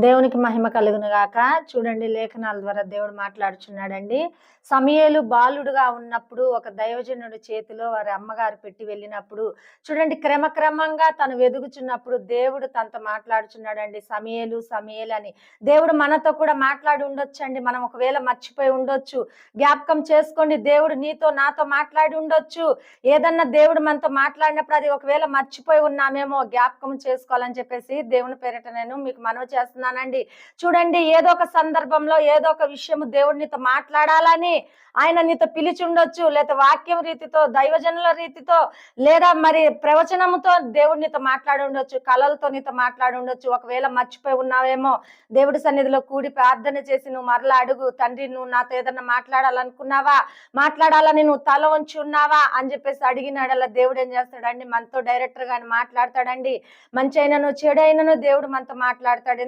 దేవునికి మహిమ కలుగునుగాక చూడండి లేఖనాల ద్వారా దేవుడు మాట్లాడుచున్నాడండి. సమయలు బాలుడుగా ఉన్నప్పుడు ఒక దైవజనుడి చేతిలో వారి అమ్మగారు పెట్టి వెళ్ళినప్పుడు చూడండి క్రమక్రమంగా తను వెదుగుచున్నప్పుడు దేవుడు తనతో మాట్లాడుచున్నాడండి. సమయలు సమయలు అని. దేవుడు మనతో కూడా మాట్లాడి ఉండొచ్చండి. మనం ఒకవేళ మర్చిపోయి ఉండొచ్చు. జ్ఞాపకం చేసుకోండి దేవుడు నీతో నాతో మాట్లాడి ఉండొచ్చు. ఏదన్నా దేవుడు మనతో మాట్లాడినప్పుడు అది ఒకవేళ మర్చిపోయి ఉన్నామేమో జ్ఞాపకం చేసుకోవాలని చెప్పేసి దేవుని పేరిట నేను మీకు మనవి చేస్తున్నానండి చూడండి ఏదో ఒక సందర్భంలో ఏదో ఒక విషయం దేవుడు నీతో మాట్లాడాలని ఆయన నీతో పిలిచి ఉండొచ్చు లేదా వాక్యం రీతితో దైవజనుల రీతితో లేదా మరి ప్రవచనముతో దేవుడు నీతో మాట్లాడి ఉండొచ్చు కళలతో నీతో మాట్లాడి ఉండొచ్చు ఒకవేళ మర్చిపోయి ఉన్నావేమో దేవుడి సన్నిధిలో కూడి ప్రార్థన చేసి నువ్వు మరలా అడుగు తండ్రి నువ్వు నాతో ఏదన్నా మాట్లాడాలనుకున్నావా? మాట్లాడాలని నువ్వు తల ఉంచి ఉన్నావా? అని చెప్పేసి అడిగినాడల్లా దేవుడు ఏం చేస్తాడండి? మనతో డైరెక్టర్ గాని మాట్లాడతాడండి. మంచి అయినను చెడు అయినను దేవుడు మనతో మాట్లాడతాడు.